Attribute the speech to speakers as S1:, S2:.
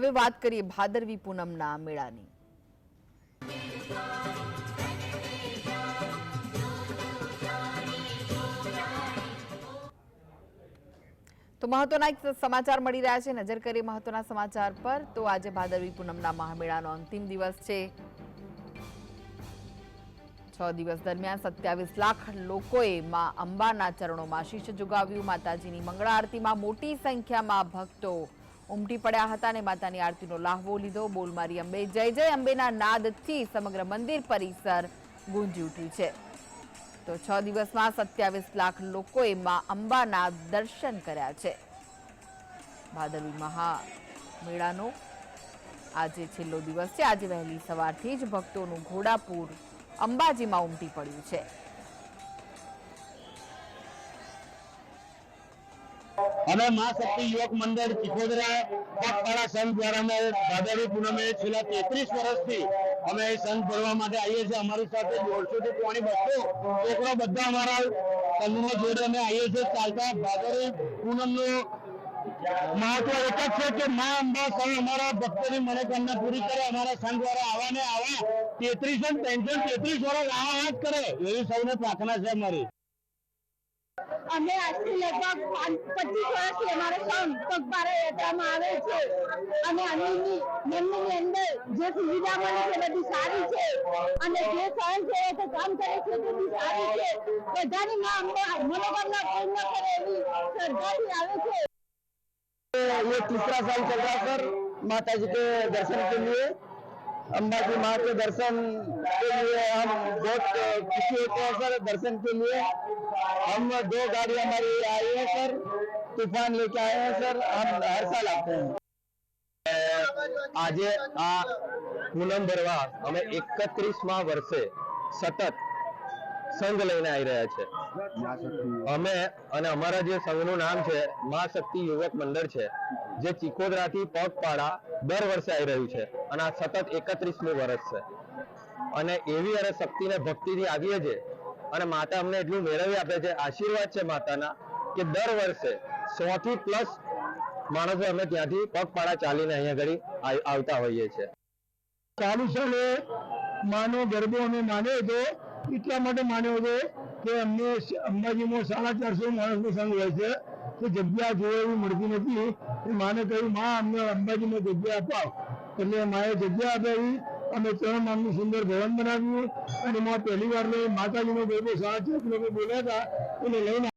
S1: હવે વાત કરીએ ભાદરવી પૂનમના મેળાની. તો મહત્વના એક સમાચાર મળી રહ્યા છે. નજર કરીએ મહત્વના સમાચાર પર, તો આજે ભાદરવી પૂનમના મહામેળાનો અંતિમ દિવસ છે. છ દિવસ દરમિયાન સત્યાવીસ લાખ લોકોએ માં અંબાના ચરણોમાં શીશ જુગાવ્યું. માતાજીની મંગળા આરતીમાં મોટી સંખ્યામાં ભક્તો ઉમટી પડ્યા હતા અને માતાની આરતીનો લાહવો લીધો. બોલમારી અંબે જય જય અંબેના નાદથી સમગ્ર મંદિર પરિસર ગુંજી ઉઠ્યું છે. તો છ દિવસમાં સત્યાવીસ લાખ લોકોએ માં અંબાના દર્શન કર્યા છે. ભાદરવી મહા મેળાનો આજે છેલ્લો દિવસ છે. આજે વહેલી સવારથી જ ભક્તોનું ઘોડાપુર અંબાજીમાં ઉમટી પડ્યું છે.
S2: અમે મા શક્તિ યુવક મંડળ ચિખોદરા સંઘ દ્વારા અમે ભાદરવી પૂનમે છેલ્લા તેત્રીસ વર્ષથી અમે સંઘ ભરવા માટે આવીએ છીએ. અમારી સાથે દોઢસો થી પોણી બસો એકડો બધા અમારા સંઘનો જોડે અમે આવીએ છીએ. ચાલતા ભાદરવી પૂનમનું મહત્વ એક જ છે કે મા અંબા સંઘ અમારા ભક્તોની મનોકામના પૂરી કરે, અમારા સંઘ દ્વારા આવા ને આવા તેત્રીસો ત્રણસો તેત્રીસ વર્ષ આવા જ કરે એવી સૌને પ્રાર્થના છે અમારી.
S3: અમે આજથી લગભગ પાંચ- પચીસ વર્ષથી અમારો સંઘ પગપાળા યાત્રામાં આવે છે અને અહીંની મંદિરની અંદર જે સુવિધા મળે છે બધી સારી છે અને જે સહન છે એ કામ કરે છે તે બી સારી છે બધાની માં અંબા મનોકામના પૂર્ણ કરે એવી શ્રદ્ધાથી આવે છે
S2: ये तीसरा साल चल रहा है सर माता जी के दर्शन के लिए अम्बा जी माँ के दर्शन के लिए हम बहुत खुशी होते हैं सर दर्शन के लिए हम दो गाड़ी हमारी आई है सर तूफान लेके आए हैं सर हम हर साल आते हैं આજે આ પૂનમ ભરવા અમે એકત્રીસમાં વર્ષે સતત સંઘ લઈને આવી રહ્યા છે અમે અને અમારા જે સંઘનું નામ છે મા શક્તિ યુવક મંડળ છે જે ચિકોદરાથી પગપાળા દર વર્ષે આવી રહ્યું છે અને આ સતત એકત્રીસમું વર્ષ છે. અને એવી અને શક્તિને ભક્તિથી આવીએ છે અને માતા અમને એટલું મેળવી આપે છે, આશીર્વાદ છે માતાના, કે દર વર્ષે સો થી પ્લસ માણસો અમે ત્યાંથી પગપાળા ચાલીને અહીંયા આગળ આવતા હોઈએ છીએ. ચાલુ સાલે માનો ગરબો અમે માન્યો હતો એટલા માટે માન્યો હતો કે અમને અંબાજીમાં સાડા ચારસો માણસનો સંઘ હોય છે કે જગ્યા જોવા એવી મળતી નથી. એ માને કહ્યું, માં, અમને અંબાજીમાં જગ્યા અપાવ. એટલે માએ જગ્યા અપાવી, અમે ત્રણ મામનું સુંદર ભવન બનાવ્યું. અને એમાં પહેલી વાર મેં માતાજીનો ગરબો સાડા ચાર લોકો બોલ્યા હતા. એને લઈને